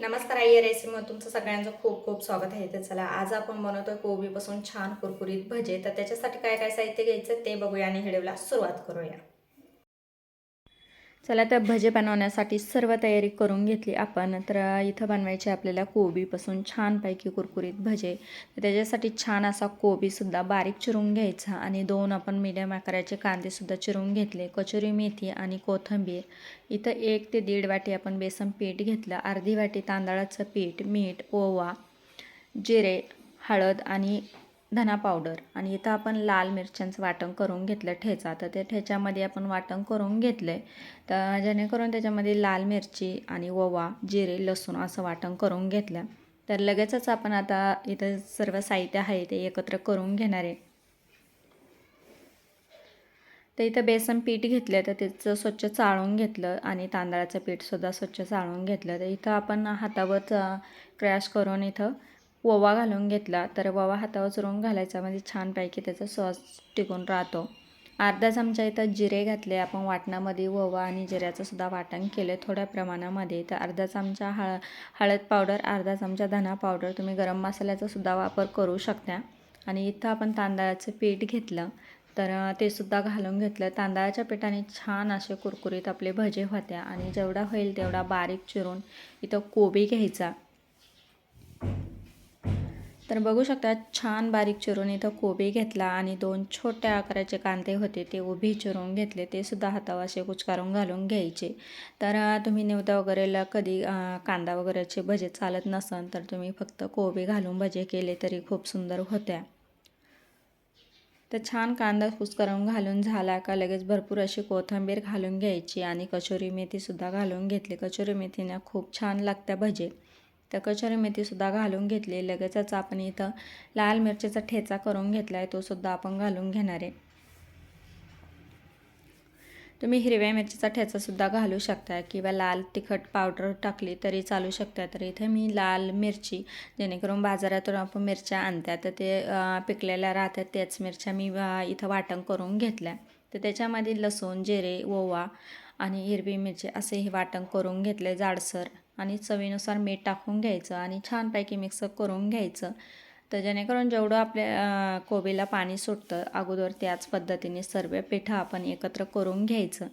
नमस्कार आई रेसिपीमध्ये तुमचं सगळ्यांचं खूप खूप स्वागत आहे. तर चला आज आपण बनवतोय कोबीपासून छान कुरकुरीत भजे. तर त्याच्यासाठी काय काय साहित्य घ्यायचं ते बघूया आणि व्हिडिओला सुरुवात करूया. चला तर भजे बनवण्यासाठी सर्व तयारी करून घेतली आपण. तर इथं बनवायचे आपल्याला कोबीपासून छानपैकी कुरकुरीत भजे. तर त्याच्यासाठी छान असा कोबीसुद्धा बारीक चिरून घ्यायचा आणि दोन आपण मीडियम आकाराचे कांदेसुद्धा चिरून घेतले. कचोरी मेथी आणि कोथिंबीर. इथं एक ते दीड वाटी आपण बेसन पीठ घेतलं. अर्धी वाटी तांदळाचं पीठ मीठ ओवा जिरे हळद आणि धना पावडर आणि इथं आपण लाल मिरच्यांचं वाटण करून घेतलं ठेचा. तर त्या ठेच्यामध्ये आपण वाटण करून घेतलं आहे तर जेणेकरून त्याच्यामध्ये लाल मिरची आणि ओवा जिरे लसूण असं वाटण करून घेतलं. तर लगेचच आपण आता इथं सर्व साहित्य आहे ते एकत्र करून घेणार आहे. तर इथं बेसन पीठ घेतलं तर त्याचं स्वच्छ चाळून घेतलं आणि तांदळाचं पीठसुद्धा स्वच्छ चाळून घेतलं. तर इथं आपण हातावर क्रॅश करून इथं ओवा घालून घेतला तर ओवा हातावर चुरून घालायचा. म्हणजे छानपैकी त्याचा सॉस टिकून राहतो. अर्धा चमचा इथं जिरे घातले. आपण वाटणामध्ये ओवा आणि जिऱ्याचं सुद्धा वाटण केलं थोड्या प्रमाणामध्ये. तर अर्धा चमचा हळ हळद पावडर अर्धा चमचा धना पावडर तुम्ही गरम मसाल्याचा सुद्धा वापर करू शकता. आणि इथं आपण तांदळाचं पीठ घेतलं तर ते सुद्धा घालून घेतलं. तांदळाच्या पिठाने छान असे कुरकुरीत आपले भजे होत्या. आणि जेवढा होईल तेवढा बारीक चिरून इथं कोबी घ्यायचा. तर बघू शकता छान बारीक चिरून इथं कोबी घेतला आणि दोन छोट्या आकाराचे कांदे होते ते उभी चिरून घेतले. ते सुद्धा हातावर असे कुचकारून घालून घ्यायचे. तर तुम्ही निवदा वगैरेला कधी कांदा वगैरेचे भजे चालत नसन तर तुम्ही फक्त कोबी घालून भजे केले तरी खूप सुंदर होत्या. तर छान कांदा कुचकारून घालून झाला का लगेच भरपूर अशी कोथिंबीर घालून घ्यायची आणि कचोरी मेथीसुद्धा घालून घेतली. कचोरी मेथीने खूप छान लागत्या भजे. तर कचोरी मेथीसुद्धा घालून घेतली. लगेचच आपण इथं लाल मिरचीचा ठेचा करून घेतला आहे तो सुद्धा आपण घालून घेणार आहे. तुम्ही हिरव्या मिरचीचा ठेचासुद्धा घालू शकता किंवा लाल तिखट पावडर टाकली तरी चालू शकता. तर इथे मी लाल मिरची जेणेकरून बाजारातून आपण मिरच्या आणतात तर ते पिकलेल्या राहतात त्याच मिरच्या मी इथं वाटण करून घेतल्या. तर त्याच्यामध्ये लसूण जिरे ओवा आणि हिरवी मिरची असे हे वाटण करून घेतले जाडसर. आणि चवीनुसार मीठ टाकून घ्यायचं आणि छानपैकी मिक्स करून घ्यायचं. तर जेणेकरून जेवढं आपल्या कोबीला पाणी सुटतं अगोदर त्याच पद्धतीने सर्व पिठं आपण एकत्र करून घ्यायचं.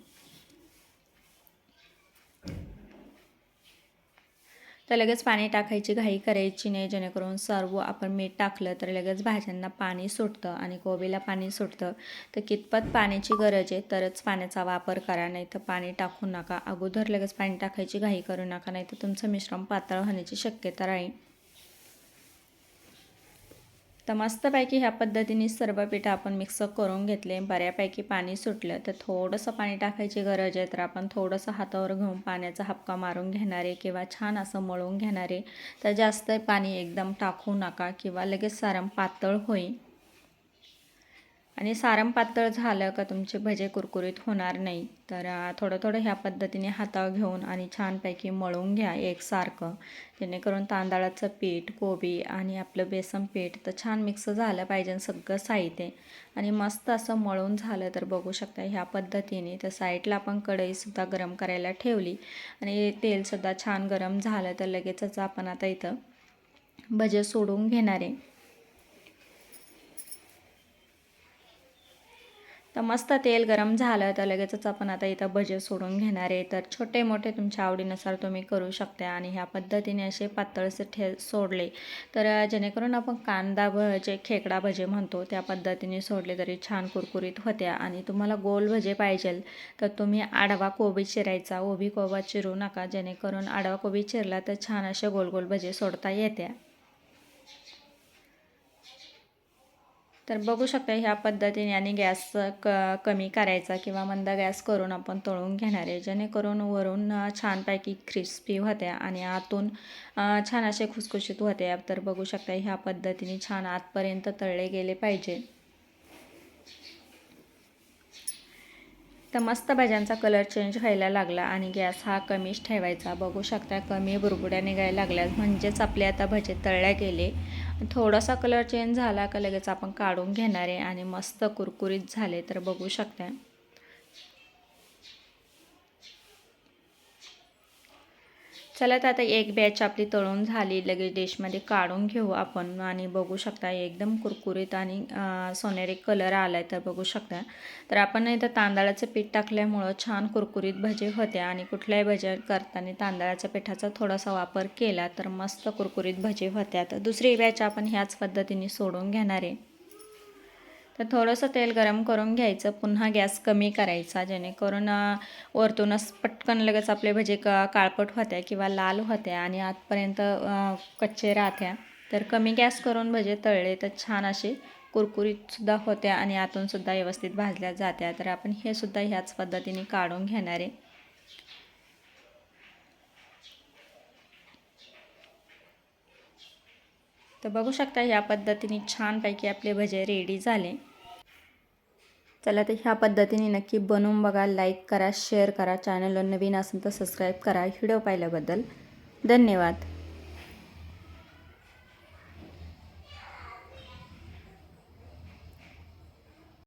तर लगेच पाणी टाकायची घाई करायची नाही जेणेकरून सर्व आपण मीठ टाकलं तर लगेच भाज्यांना पाणी सुटतं आणि कोबीला पाणी सुटतं. तर कितपत पाण्याची गरज आहे तरच पाण्याचा वापर करा नाही तर पाणी टाकू नका. अगोदर लगेच पाणी टाकायची घाई करू नका नाही तर तुमचं मिश्रण पातळ होण्याची शक्यता राहील. तर मस्तपैकी ह्या पद्धतीने सर्व पिठं आपण मिक्स करून घेतले. बऱ्यापैकी पाणी सुटलं तर थोडंसं पाणी टाकायची गरज आहे तर आपण थोडंसं हातावर घेऊन पाण्याचा हपका मारून घेणारे किंवा छान असं मळून घेणारे. तर जास्त पाणी एकदम टाकू नका किंवा लगेच सारं पातळ होईल. आणि सारं पातळ झालं का तुमचे भजे कुरकुरीत होणार नाही. तर थोडं थोडं ह्या पद्धतीने हातावर घेऊन आणि छानपैकी मळून घ्या एकसारखं जेणेकरून तांदळाचं पीठ कोबी आणि आपलं बेसन पीठ तर छान मिक्स झालं पाहिजे सगळं साहित्य. आणि मस्त असं मळून झालं तर बघू शकता ह्या पद्धतीने तर साईडला आपण कढईसुद्धा गरम करायला ठेवली. आणि तेलसुद्धा छान गरम झालं तर लगेचच आपण आता इथं भजे सोडून घेणार. आहे तर मस्त तेल गरम झालं तर लगेचच आपण आता इथं भजे सोडून घेणार आहे. तर छोटे मोठे तुमच्या आवडीनुसार तुम्ही करू शकता आणि ह्या पद्धतीने असे पातळसे ठे सोडले. तर जेणेकरून आपण कांदा भजे खेकडा भजे म्हणतो त्या पद्धतीने सोडले तरी छान कुरकुरीत होत्या. आणि तुम्हाला गोल भजे पाहिजे तर तुम्ही आडवा कोबी चिरायचा. ओबी कोबा चिरू नका जेणेकरून आडवा कोबी चिरला तर छान असे गोल गोल भजे सोडता येत्या. तर बघू शकता ह्या पद्धतीने आणि गॅस क कमी करायचा किंवा मंद गॅस करून आपण तळून घेणार आहे. जेणेकरून वरून छानपैकी क्रिस्पी होत्या आणि आतून छान असे खुसखुशीत होते तर बघू शकता ह्या पद्धतीने छान आतपर्यंत तळले गेले पाहिजे. तर मस्त भाज्यांचा कलर चेंज व्हायला लागला आणि गॅस हा कमीच ठेवायचा. बघू शकता कमी बुरबुड्या निघायला लागल्या म्हणजेच आपले आता भजे तळल्या गेले. थोडासा कलर चेंज झाला का लगेच आपण काढून घेणार आहे आणि मस्त कुरकुरीत झाले तर बघू शकता चला तर आता एक बॅच आपली तळून झाली. लगेच डिशमध्ये काढून घेऊ आपण आणि बघू शकता एकदम कुरकुरीत आणि सोनेरी कलर आला आहे तर बघू शकता. तर आपण इथं तांदळाचं पीठ टाकल्यामुळं छान कुरकुरीत भजे होते आणि कुठल्याही भज्या करताना तांदळाच्या पिठाचा थोडासा वापर केला तर मस्त कुरकुरीत भजे होत्या. तर दुसरी बॅच आपण ह्याच पद्धतीने सोडून घेणार आहे. तर थोडंसं तेल गरम करून घ्यायचं पुन्हा गॅस कमी करायचा जेणेकरून वरतूनच पटकन लगेच आपले भजे क काळपट होत्या किंवा लाल होत्या आणि आतपर्यंत कच्चे राहत्या. तर कमी गॅस करून भजे तळले तर छान असे कुरकुरीतसुद्धा होत्या आणि आतूनसुद्धा व्यवस्थित भाजल्या जात्या. तर आपण हे सुद्धा ह्याच पद्धतीने काढून घेणार. आहे तर बघू शकता ह्या पद्धतीने छानपैकी आपले भजे रेडी झाले. चला तर ह्या पद्धतीने नक्की बनवून बघा लाईक करा शेअर करा. चॅनलवर नवीन असेल तर सबस्क्राईब करा. व्हिडिओ पाहिल्याबद्दल धन्यवाद.